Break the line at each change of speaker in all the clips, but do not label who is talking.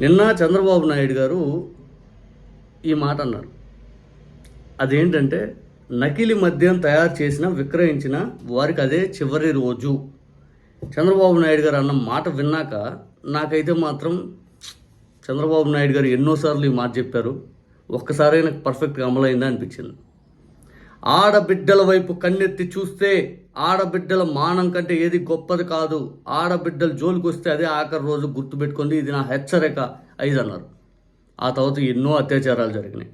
నిన్న చంద్రబాబు నాయుడు గారు ఈ మాట అన్నారు. అదేంటంటే నకిలీ మద్యం తయారు చేసిన విక్రయించిన వారికి అదే చివరి రోజు. చంద్రబాబు నాయుడు గారు అన్న మాట విన్నాక నాకైతే మాత్రం చంద్రబాబు నాయుడు గారు ఎన్నోసార్లు ఈ మాట చెప్పారు. ఒక్కసారైనా పర్ఫెక్ట్గా అమలైందా అనిపించింది. ఆడబిడ్డల వైపు కన్నెత్తి చూస్తే ఆడబిడ్డల మానం కంటే ఏది గొప్పది కాదు. ఆడబిడ్డలు జోలికి వస్తే అదే ఆఖరి రోజు గుర్తుపెట్టుకుంది ఇది నా హెచ్చరిక ఐదు అన్నారు ఆ తర్వాత ఎన్నో అత్యాచారాలు జరిగినాయి.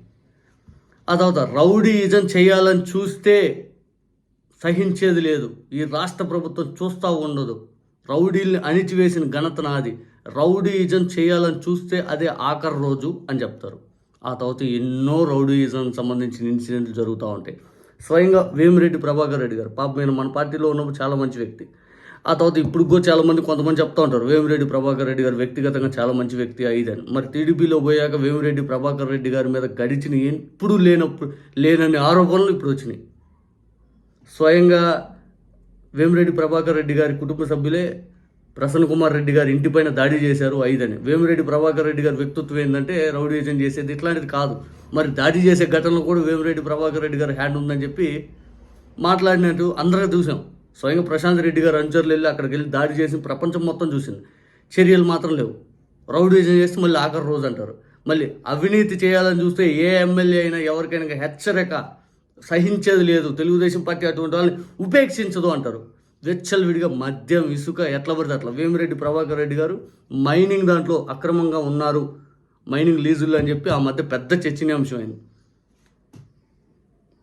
ఆ తర్వాత రౌడీయిజం చేయాలని చూస్తే సహించేది లేదు. ఈ రాష్ట్ర ప్రభుత్వం చూస్తూ ఉండదు. రౌడీల్ని అణిచివేసిన ఘనత నాది. రౌడీయిజం చేయాలని చూస్తే అదే ఆఖరి రోజు అని చెప్తారు. ఆ తర్వాత ఎన్నో రౌడీయిజం సంబంధించిన ఇన్సిడెంట్లు జరుగుతూ ఉంటాయి. స్వయంగా వేమిరెడ్డి ప్రభాకర్ రెడ్డి గారు. పాప నేను మన పార్టీలో ఉన్నప్పుడు చాలా మంచి వ్యక్తి. ఆ తర్వాత ఇప్పుడు కూడా కొంతమంది చెప్తా ఉంటారు వేమిరెడ్డి ప్రభాకర్ రెడ్డి గారు వ్యక్తిగతంగా చాలా మంచి వ్యక్తి అయిదని మరి టీడీపీలో పోయాక వేమిరెడ్డి ప్రభాకర్ రెడ్డి గారి మీద గడిచిన ఎప్పుడు లేనప్పుడు లేనని ఆరోపణలు ఇప్పుడు వచ్చినాయి. స్వయంగా వేమిరెడ్డి ప్రభాకర్ రెడ్డి గారి కుటుంబ సభ్యులే ప్రసన్న కుమార్ రెడ్డి గారు ఇంటిపైన దాడి చేశారు ఐదని. వేమిరెడ్డి ప్రభాకర్ రెడ్డి గారి వ్యక్తిత్వం ఏంటంటే రౌడీజం చేసేది ఇట్లాంటిది కాదు. మరి దాడి చేసే ఘటనలో కూడా వేమిరెడ్డి ప్రభాకర్ రెడ్డి గారి హ్యాండ్ ఉందని చెప్పి మాట్లాడినట్టు అందరూ చూసాం. స్వయంగా ప్రశాంత్ రెడ్డి గారు అనుచరులు వెళ్ళి అక్కడికి వెళ్ళి దాడి చేసి ప్రపంచం మొత్తం చూసింది. చర్యలు మాత్రం లేవు. రౌడీజం చేస్తే మళ్ళీ ఆఖరి రోజు అంటారు. మళ్ళీ అవినీతి చేయాలని చూస్తే ఏ ఎమ్మెల్యే అయినా ఎవరికైనా హెచ్చరిక సహించేది లేదు. తెలుగుదేశం పార్టీ అటువంటి వాళ్ళని ఉపేక్షించదు అంటారు. విడిగా మద్యం ఇసుక ఎట్లా పడితే అట్లా. వేమిరెడ్డి ప్రభాకర్ రెడ్డి గారు మైనింగ్ దాంట్లో అక్రమంగా ఉన్నారు. మైనింగ్ లీజులు అని చెప్పి ఆ మధ్య పెద్ద చర్చనీయాంశం అయింది.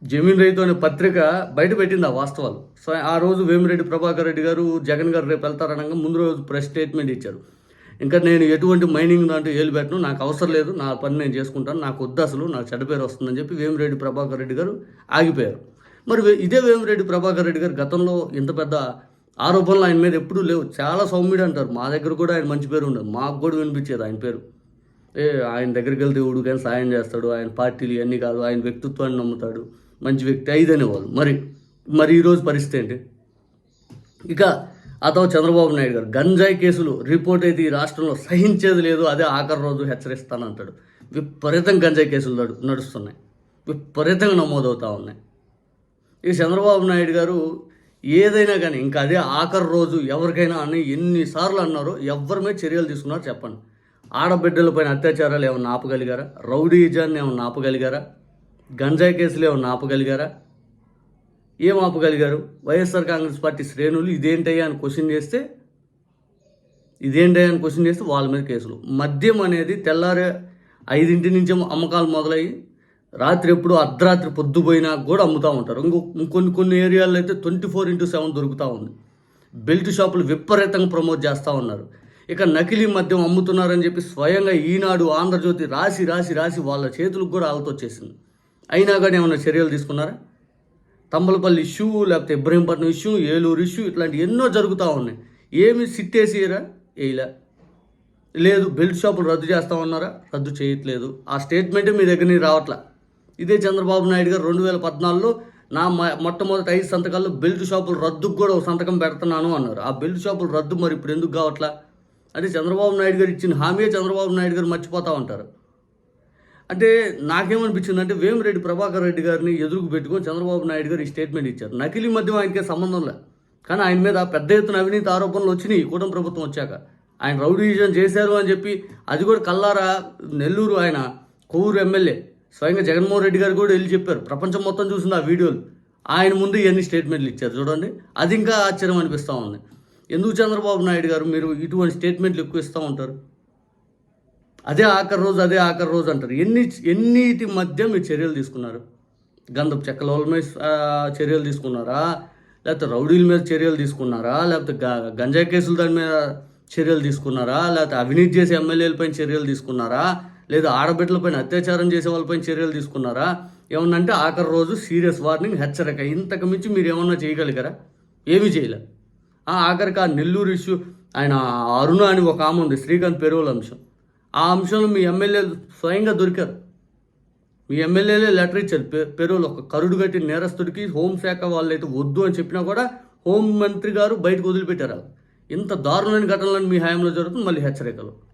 జమీన్ రైతు అనే పత్రిక బయట పెట్టింది ఆ వాస్తవాలు. సో ఆ రోజు వేమిరెడ్డి ప్రభాకర్ రెడ్డి గారు జగన్ గారు రేపు వెళ్తారనగా ముందు రోజు ప్రెస్ స్టేట్మెంట్ ఇచ్చారు. ఇంకా నేను ఎటువంటి మైనింగ్ దాంట్లో ఏలు పెట్టను నాకు అవసరం లేదు నా పని నేను చేసుకుంటాను నాకు వద్దు అసలు నాకు చెడ్డ పేరు వస్తుందని చెప్పి వేమిరెడ్డి ప్రభాకర్ రెడ్డి గారు ఆగిపోయారు. మరి వే- ఇదే వేమిరెడ్డి ప్రభాకర్ రెడ్డి గారు గతంలో ఇంత పెద్ద ఆరోపణలు ఆయన మీద ఎప్పుడూ లేవు. చాలా సౌమ్యుడు అంటారు. మా దగ్గర కూడా ఆయన మంచి పేరు ఉండదు. మాకు కూడా వినిపించేది ఆయన పేరు. ఏ ఆయన దగ్గరికి వెళ్తే ఎవడు కానీ సాయం చేస్తాడు. ఆయన పార్టీలు ఇవన్నీ కాదు. ఆయన వ్యక్తిత్వాన్ని నమ్ముతాడు. మంచి వ్యక్తి ఐదనేవాళ్ళు మరి మరి ఈరోజు పరిస్థితి ఏంటి? ఇక అతను చంద్రబాబు నాయుడు గారు గంజాయి కేసులు రిపోర్ట్ అయితే ఈ రాష్ట్రంలో సహించేది లేదు. అదే ఆఖరి రోజు హెచ్చరిస్తానంటాడు. విపరీతంగా గంజాయి కేసులు నడు నడుస్తున్నాయి. విపరీతంగా నమోదవుతూ ఉన్నాయి. ఇక చంద్రబాబు నాయుడు గారు ఏదైనా కానీ ఇంకా అదే ఆఖరి రోజు ఎవరికైనా అని ఎన్నిసార్లు అన్నారో ఎవరి మీద చర్యలు తీసుకున్నారో చెప్పండి. ఆడబిడ్డలపైన అత్యాచారాలు ఏమైనా ఆపగలిగారా? రౌడీజాన్ని ఏమైనా ఆపగలిగారా? గంజాయి కేసులు ఏమైనా ఆపగలిగారా? ఏం ఆపగలిగారు? వైఎస్ఆర్ కాంగ్రెస్ పార్టీ శ్రేణులు ఇదేంటయ్యా అని క్వశ్చన్ చేస్తే ఇదేంటయ్యా అని క్వశ్చన్ చేస్తే వాళ్ళ మీద కేసులు. మద్యం అనేది తెల్లారే ఐదింటి నుంచి అమ్మకాలు మొదలయ్యి రాత్రి ఎప్పుడు అర్ధరాత్రి పొద్దుపోయినా కూడా అమ్ముతూ ఉంటారు. ఇంకో ఇంకొన్ని కొన్ని ఏరియాల్లో అయితే ట్వంటీ ఫోర్ ఇంటూ సెవెన్ దొరుకుతూ ఉంది. బెల్ట్ షాపులు విపరీతంగా ప్రమోట్ చేస్తూ ఉన్నారు. ఇక నకిలీ మద్యం అమ్ముతున్నారని చెప్పి స్వయంగా ఈనాడు ఆంధ్రజ్యోతి రాసి రాసి రాసి వాళ్ళ చేతులకు కూడా ఆలతొచ్చేసింది అయినా కానీ ఏమైనా చర్యలు తీసుకున్నారా? తంబలపల్లి ఇష్యూ లేకపోతే ఇబ్రహీంపట్నం ఇష్యూ ఏలూరు ఇష్యూ ఇట్లాంటి ఎన్నో జరుగుతూ ఉన్నాయి. ఏమి సిట్టేసేయరా వేయలే లేదు బెల్ట్ షాపులు రద్దు చేస్తామన్నారా రద్దు చేయట్లేదు. ఆ స్టేట్మెంటే మీ దగ్గర నుంచి రావట్లా. ఇదే చంద్రబాబు నాయుడు గారు రెండు వేల పద్నాలుగులో నా మొట్టమొదటి ఐదు సంతకాల్లో బెల్ట్ షాపులు రద్దుకు కూడా ఒక సంతకం పెడుతున్నాను అన్నారు. ఆ బెల్ట్ షాపులు రద్దు మరి ఇప్పుడు ఎందుకు కావట్లా? అంటే చంద్రబాబు నాయుడు గారు ఇచ్చిన హామీ చంద్రబాబు నాయుడు గారు మర్చిపోతా ఉంటారు. అంటే నాకేమనిపించింది అంటే వేమిరెడ్డి ప్రభాకర్ రెడ్డి గారిని ఎదురుకు పెట్టుకొని చంద్రబాబు నాయుడు గారు ఈ స్టేట్మెంట్ ఇచ్చారు. నకిలీ మద్యం ఆయనకే సంబంధం లే. కానీ ఆయన మీద పెద్ద ఎత్తున అవినీతి ఆరోపణలు వచ్చినాయి కూటమి ప్రభుత్వం వచ్చాక. ఆయన రౌడీజం చేశారు అని చెప్పి అది కూడా కల్లారా నెల్లూరు ఆయన కొవ్వూరు ఎమ్మెల్యే. స్వయంగా జగన్మోహన్ రెడ్డి గారు కూడా వెళ్ళి చెప్పారు. ప్రపంచం మొత్తం చూసింది ఆ వీడియోలు. ఆయన ముందు ఇవన్నీ స్టేట్మెంట్లు ఇచ్చారు. చూడండి. అది ఇంకా ఆశ్చర్యం అనిపిస్తూ ఉంది. ఎందుకు చంద్రబాబు నాయుడు గారు మీరు ఇటువంటి స్టేట్మెంట్లు ఎక్కువ ఇస్తూ ఉంటారు? అదే ఆఖరి రోజు అదే ఆఖరి రోజు అంటారు. ఎన్ని ఎన్నిటి మధ్య మీరు చర్యలు తీసుకున్నారు? గంధపు చెక్కల వాళ్ళ మీద చర్యలు తీసుకున్నారా? లేకపోతే రౌడీల మీద చర్యలు తీసుకున్నారా? లేకపోతే గ- గంజాయి కేసుల దాని మీద చర్యలు తీసుకున్నారా? లేకపోతే అవినీతి చేసే ఎమ్మెల్యేలపైన చర్యలు తీసుకున్నారా? లేదా ఆడబిడ్డలపైన అత్యాచారం చేసే వాళ్ళపైన చర్యలు తీసుకున్నారా? ఏమన్నా అంటే ఆఖరి రోజు సీరియస్ వార్నింగ్ హెచ్చరిక. ఇంతకు మించి మీరు ఏమన్నా చేయగలిగారా? ఏమీ చేయలే. ఆ ఆఖరికి ఆ నెల్లూరు ఇష్యూ ఆయన అరుణ అని ఒక ఆమె ఉంది శ్రీకాంత్ పెరువుల అంశం. ఆ అంశంలో మీ ఎమ్మెల్యేలు స్వయంగా దొరికారు. మీ ఎమ్మెల్యేలే లెటర్ ఇచ్చారు పెరువులు ఒక కరుడు కట్టి నేరస్తుడికి హోంశాఖ వాళ్ళు అయితే వద్దు అని చెప్పినా కూడా హోం మంత్రి గారు బయటకు వదిలిపెట్టారు. ఇంత దారుణమైన ఘటనలను మీ హయాంలో జరుగుతుంది మళ్ళీ హెచ్చరికలు.